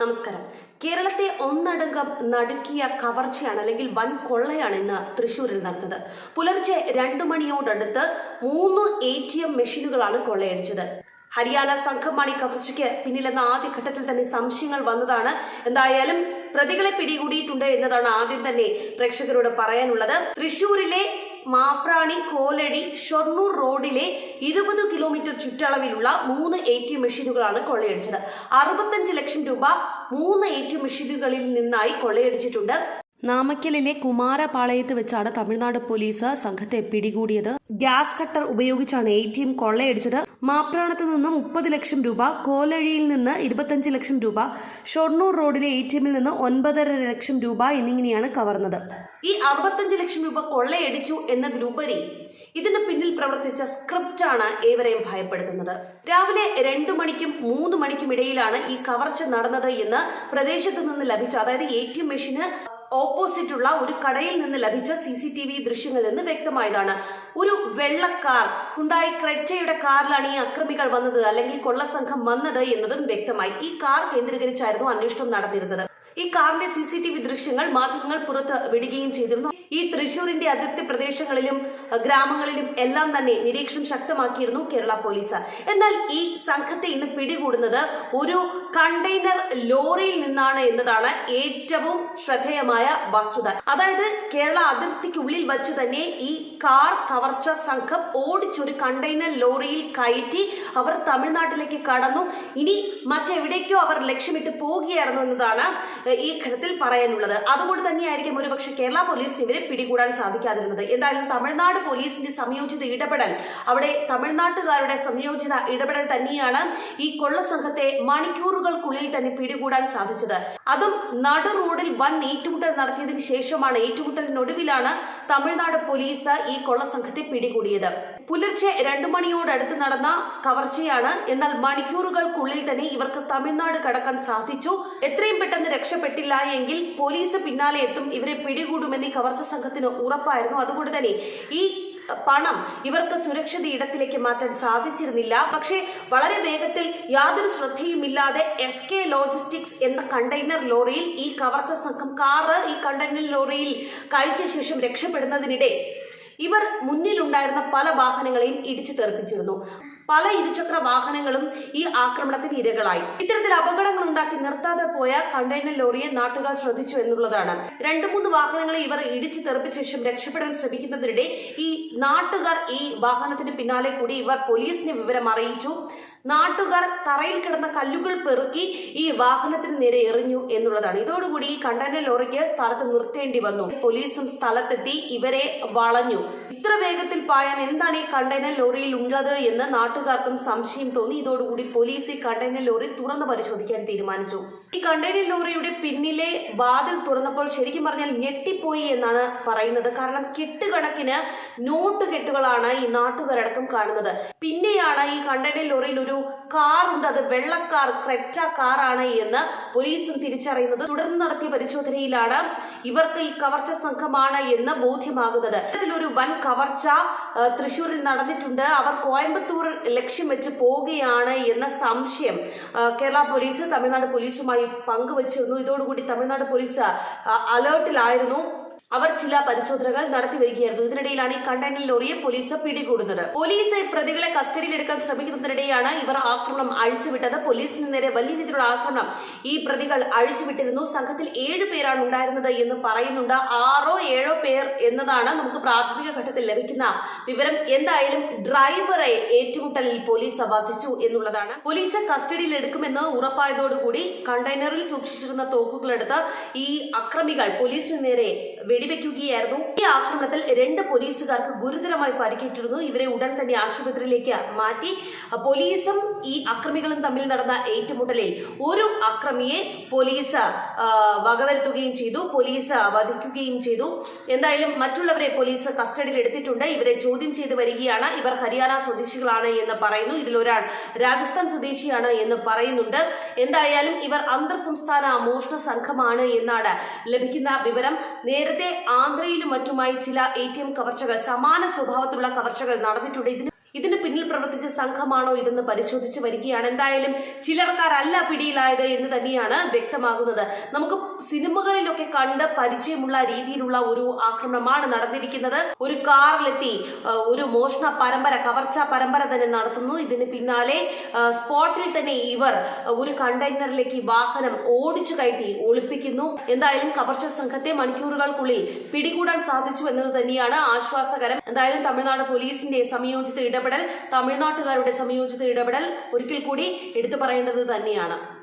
നമസ്കാരം. കേരളത്തെ ഒന്നടങ്കം നടുക്കിയ കവർച്ചയാണ് അല്ലെങ്കിൽ വൻ കൊള്ളയാണ് ഇന്ന് തൃശൂരിൽ നടന്നത്. പുലർച്ചെ രണ്ടു മണിയോടടുത്ത് മൂന്ന് എ ടി എം മെഷീനുകളാണ് കൊള്ളയടിച്ചത്. ഹരിയാന സംഘമാണ് കവർച്ചയ്ക്ക് പിന്നിലെന്ന ആദ്യഘട്ടത്തിൽ തന്നെ സംശയങ്ങൾ വന്നതാണ്. എന്തായാലും പ്രതികളെ പിടികൂടിയിട്ടുണ്ട് എന്നതാണ് ആദ്യം തന്നെ പ്രേക്ഷകരോട് പറയാനുള്ളത്. തൃശൂരിലെ മാപ്രാണി കോലടി ഷൊർണൂർ റോഡിലെ ഇരുപത് കിലോമീറ്റർ ചുറ്റളവിലുള്ള മൂന്ന് എ ടി എം മെഷീനുകളാണ് കൊള്ളയടിച്ചത്. അറുപത്തഞ്ച് ലക്ഷം രൂപ മൂന്ന് എ ടി എം മെഷീനുകളിൽ നിന്നായി കൊള്ളയടിച്ചിട്ടുണ്ട്. നാമക്കലിലെ കുമാരപാളയത്ത് വെച്ചാണ് തമിഴ്നാട് പോലീസ് സംഘത്തെ പിടികൂടിയത്. ഗ്യാസ് കട്ടർ ഉപയോഗിച്ചാണ് എ ടി എം കൊള്ളയടിച്ചത്. മാപ്രാണത്ത് നിന്ന് മുപ്പത് ലക്ഷം രൂപ കോലഴിയിൽ നിന്ന് ഇരുപത്തഞ്ച് ലക്ഷം രൂപ ഷൊർണൂർ റോഡിലെ എ ടി എമ്മിൽ നിന്ന് ഒൻപതര ലക്ഷം രൂപ എന്നിങ്ങനെയാണ് കവർന്നത്. ഈ അറുപത്തഞ്ച് ലക്ഷം രൂപ കൊള്ളയടിച്ചു എന്നതിലുപരി ഇതിന് പിന്നിൽ പ്രവർത്തിച്ച സ്ക്രിപ്റ്റാണ് ഏവരെയും ഭയപ്പെടുത്തുന്നത്. രാവിലെ രണ്ടു മണിക്കും മൂന്ന് മണിക്കും ഇടയിലാണ് ഈ കവർച്ച നടന്നത് എന്ന് പ്രദേശത്ത് നിന്ന് ലഭിച്ച അതായത് എ ടി എം മെഷീന് ഓപ്പോസിറ്റ് ഉള്ള ഒരു കടയിൽ നിന്ന് ലഭിച്ച സി സി ടി വി ദൃശ്യങ്ങളിൽ നിന്ന് വ്യക്തമായതാണ്. ഒരു വെള്ളക്കാർ ഹുണ്ടായി ക്രെറ്റയുടെ കാറിലാണ് ഈ അക്രമികൾ വന്നത് അല്ലെങ്കിൽ കൊള്ളസംഘം വന്നത് എന്നതും വ്യക്തമായി. ഈ കാർ കേന്ദ്രീകരിച്ചായിരുന്നു അന്വേഷണം നടന്നിരുന്നത്. ഈ കാറിന്റെ സി സി ടി വി ദൃശ്യങ്ങൾ മാധ്യമങ്ങൾ പുറത്ത് വിടുകയും ചെയ്തിരുന്നു. ഈ തൃശൂരിന്റെ അതിർത്തി പ്രദേശങ്ങളിലും ഗ്രാമങ്ങളിലും എല്ലാം തന്നെ നിരീക്ഷണം ശക്തമാക്കിയിരുന്നു കേരള പോലീസ്. എന്നാൽ ഈ സംഘത്തെ ഇന്ന് പിടികൂടുന്നത് ഒരു കണ്ടെയ്നർ ലോറിയിൽ നിന്നാണ് എന്നതാണ് ഏറ്റവും ശ്രദ്ധേയമായ വസ്തുത. അതായത് കേരള അതിർത്തിക്കുള്ളിൽ വച്ച് തന്നെ ഈ കാർ കവർച്ച സംഘം ഓടിച്ചൊരു കണ്ടെയ്നർ ലോറിയിൽ കയറ്റി അവർ തമിഴ്നാട്ടിലേക്ക് കടന്നു. ഇനി മറ്റെവിടേക്കോ അവർ ലക്ഷ്യമിട്ട് പോവുകയായിരുന്നു എന്നതാണ് ഈ ഘട്ടത്തിൽ പറയാനുള്ളത്. അതുകൊണ്ട് തന്നെയായിരിക്കും ഒരുപക്ഷെ കേരള പോലീസിന് ഇവരെ പിടികൂടാൻ സാധിക്കാതിരുന്നത്. എന്തായാലും തമിഴ്നാട് പോലീസിന്റെ സംയോജിത ഇടപെടൽ അവിടെ തമിഴ്നാട്ടുകാരുടെ സംയോജിത ഇടപെടൽ തന്നെയാണ് ഈ കൊള്ള സംഘത്തെ മണിക്കൂറുകൾക്കുള്ളിൽ തന്നെ പിടികൂടാൻ സാധിച്ചത്. അതും നടു റോഡിൽ വൻ ഏറ്റുമുട്ടൽ നടത്തിയതിനു ശേഷമാണ് ഏറ്റുമുട്ടലിനൊടുവിലാണ് തമിഴ്നാട് പോലീസ് ഈ കൊള്ള സംഘത്തെ പിടികൂടിയത്. പുലർച്ചെ രണ്ടു മണിയോടടുത്ത് നടന്ന കവർച്ചയാണ് എന്നാൽ മണിക്കൂറുകൾക്കുള്ളിൽ തന്നെ ഇവർക്ക് തമിഴ്നാട് കടക്കാൻ സാധിച്ചു. എത്രയും പെട്ടെന്ന് രക്ഷപ്പെട്ടില്ല എങ്കിൽ പോലീസ് പിന്നാലെ എത്തും. ഇവരെ പിടികൂടുമെന്ന് ഈ കവർച്ച സംഘത്തിന് ഉറപ്പായിരുന്നു. അതുകൊണ്ട് തന്നെ ഈ പണം ഇവർക്ക് സുരക്ഷിത ഇടത്തിലേക്ക് മാറ്റാൻ സാധിച്ചിരുന്നില്ല. പക്ഷേ വളരെ വേഗത്തിൽ യാതൊരു ശ്രദ്ധയുമില്ലാതെ എസ് കെ ലോജിസ്റ്റിക്സ് എന്ന കണ്ടെയ്നർ ലോറിയിൽ ഈ കവർച്ച സംഘം കാറ് ഈ കണ്ടെയ്നർ ലോറിയിൽ കയറ്റിയ ശേഷം രക്ഷപ്പെടുന്നതിനിടെ ഇവർ മുന്നിലുണ്ടായിരുന്ന പല വാഹനങ്ങളെയും ഇടിച്ചു തെറിപ്പിച്ചിരുന്നു. പല ഇരുചക്ര വാഹനങ്ങളും ഈ ആക്രമണത്തിന് ഇരകളായി. ഇത്തരത്തിൽ അപകടങ്ങൾ ഉണ്ടാക്കി നിർത്താതെ പോയ കണ്ടെയ്നർ ലോറിയെ നാട്ടുകാർ ശ്രദ്ധിച്ചു എന്നുള്ളതാണ്. രണ്ടു മൂന്ന് വാഹനങ്ങളെ ഇവർ ഇടിച്ചു തെറിപ്പിച്ച ശേഷം രക്ഷപ്പെടാൻ ശ്രമിക്കുന്നതിനിടെ ഈ നാട്ടുകാർ ഈ വാഹനത്തിന് പിന്നാലെ കൂടി ഇവർ പോലീസിന് വിവരം അറിയിച്ചു. നാട്ടുകാർ തറയിൽ കിടന്ന കല്ലുകൾ പെറുക്കി ഈ വാഹനത്തിന് നേരെ എറിഞ്ഞു എന്നുള്ളതാണ്. ഇതോടുകൂടി കണ്ടെയ്നർ ലോറിക്ക് സ്ഥലത്ത് നിർത്തേണ്ടി വന്നു. പോലീസും സ്ഥലത്തെത്തി ഇവരെ വളഞ്ഞു. ഇത്ര വേഗത്തിൽ പായാൻ എന്താണ് ഈ കണ്ടെയ്നർ ലോറിയിൽ ഉള്ളത് എന്ന് നാട്ടുകാർക്കും സംശയം തോന്നി. ഇതോടുകൂടി പോലീസ് ഈ കണ്ടെയ്നർ ലോറി തുറന്നു പരിശോധിക്കാൻ തീരുമാനിച്ചു. ഈ കണ്ടെയ്നർ ലോറിയുടെ പിന്നിലെ വാതിൽ തുറന്നപ്പോൾ ശരിക്കും പറഞ്ഞാൽ ഞെട്ടിപ്പോയി എന്നാണ് പറയുന്നത്. കാരണം കെട്ടുകണക്കിന് നോട്ട് കെട്ടുകളാണ് ഈ നാട്ടുകാരടക്കം കാണുന്നത്. പിന്നെയാണ് ഈ കണ്ടെയ്നർ ലോറിയിൽ ഒരു കാർ ഉണ്ട്. അത് വെള്ളക്കാർ ക്രെറ്റ കാറാണ് എന്ന് പോലീസും തിരിച്ചറിയുന്നത്. തുടർന്ന് നടത്തിയ പരിശോധനയിലാണ് ഇവർക്ക് ഈ കവർച്ച സംഘമാണ് എന്ന് ബോധ്യമാകുന്നത്. ഇതിലൊരു വൻ കവർച്ച തൃശൂരിൽ നടന്നിട്ടുണ്ട്. അവർ കോയമ്പത്തൂർ ലക്ഷ്യം വെച്ച് പോവുകയാണ് എന്ന സംശയം കേരള പോലീസ് തമിഴ്നാട് പോലീസുമായി പങ്കുവച്ചിരുന്നു. ഇതോടുകൂടി തമിഴ്നാട് പോലീസ് അലേർട്ടിലായിരുന്നു. അവർ ചില പരിശോധനകൾ നടത്തി വരികയായിരുന്നു. ഇതിനിടയിലാണ് ഈ കണ്ടെയ്നർ ലോറിയെ പോലീസ് പിടികൂടുന്നത്. പോലീസ് പ്രതികളെ കസ്റ്റഡിയിലെടുക്കാൻ ശ്രമിക്കുന്നതിനിടെയാണ് ഇവർ ആക്രമണം അഴിച്ചുവിട്ടത്. പോലീസിന് നേരെ വലിയ രീതിയിലുള്ള ആക്രമണം ഈ പ്രതികൾ അഴിച്ചുവിട്ടിരുന്നു. സംഘത്തിൽ ഏഴ് പേരാണ് ഉണ്ടായിരുന്നത് എന്ന് പറയുന്നുണ്ട്. ആറോ ഏഴോ പേർ എന്നതാണ് നമുക്ക് പ്രാഥമിക ഘട്ടത്തിൽ ലഭിക്കുന്ന വിവരം. എന്തായാലും ഡ്രൈവറെ ഏറ്റുമുട്ടലിൽ പോലീസ് വധിച്ചു എന്നുള്ളതാണ്. പോലീസ് കസ്റ്റഡിയിൽ എടുക്കുമെന്ന് ഉറപ്പായതോടുകൂടി കണ്ടെയ്നറിൽ സൂക്ഷിച്ചിരുന്ന തോക്കുകളെടുത്ത് ഈ അക്രമികൾ പോലീസിന് നേരെ വെടിവെക്കുകയായിരുന്നു. ഈ ആക്രമണത്തിൽ രണ്ട് പോലീസുകാർക്ക് ഗുരുതരമായി പരിക്കേറ്റിരുന്നു. ഇവരെ ഉടൻ തന്നെ ആശുപത്രിയിലേക്ക് മാറ്റി. പോലീസും ഈ അക്രമികളും തമ്മിൽ നടന്ന ഏറ്റുമുട്ടലിൽ ഒരു അക്രമിയെ പോലീസ് വകവരുത്തുകയും ചെയ്തു. പോലീസ് വധിക്കുകയും ചെയ്തു. എന്തായാലും മറ്റുള്ളവരെ പോലീസ് കസ്റ്റഡിയിൽ എടുത്തിട്ടുണ്ട്. ഇവരെ ചോദ്യം ചെയ്ത് വരികയാണ്. ഇവർ ഹരിയാന സ്വദേശികളാണ് എന്ന് പറയുന്നു. ഇതിലൊരാൾ രാജസ്ഥാൻ സ്വദേശിയാണ് എന്ന് പറയുന്നുണ്ട്. എന്തായാലും ഇവർ അന്തർ സംസ്ഥാന മോഷണ സംഘമാണ് എന്നാണ് ലഭിക്കുന്ന വിവരം. നേരത്തെ ആന്ധ്രയിലും മറ്റുമായി ചില എ ടി എം കവർച്ചകൾ സമാന സ്വഭാവത്തിലുള്ള കവർച്ചകൾ നടന്നിട്ടുണ്ട്. ഇതിന് ഇതിന് പിന്നിൽ പ്രവർത്തിച്ച സംഘമാണോ ഇതെന്ന് പരിശോധിച്ച് വരികയാണ്. എന്തായാലും ചിലർക്കാരല്ല പിടിയിലായത് എന്ന് തന്നെയാണ് വ്യക്തമാകുന്നത്. നമുക്ക് സിനിമകളിലൊക്കെ കണ്ട് പരിചയമുള്ള രീതിയിലുള്ള ഒരു ആക്രമണമാണ് നടന്നിരിക്കുന്നത്. ഒരു കാറിലെത്തി ഒരു മോഷണ പരമ്പര കവർച്ച പരമ്പര തന്നെ നടത്തുന്നു. ഇതിന് പിന്നാലെ സ്പോട്ടിൽ തന്നെ ഇവർ ഒരു കണ്ടെയ്നറിലേക്ക് വാഹനം ഓടിച്ചു കയറ്റി ഒളിപ്പിക്കുന്നു. എന്തായാലും കവർച്ച സംഘത്തെ മണിക്കൂറുകൾക്കുള്ളിൽ പിടികൂടാൻ സാധിച്ചു എന്നത് തന്നെയാണ് ആശ്വാസകരം. എന്തായാലും തമിഴ്നാട് പോലീസിന്റെ സംയോജിത ഇടപെടൽ തമിഴ്നാട്ടുകാരുടെ സംയോജിത ഇടപെടൽ ഒരിക്കൽ കൂടി എടുത്തു പറയേണ്ടത് തന്നെയാണ്.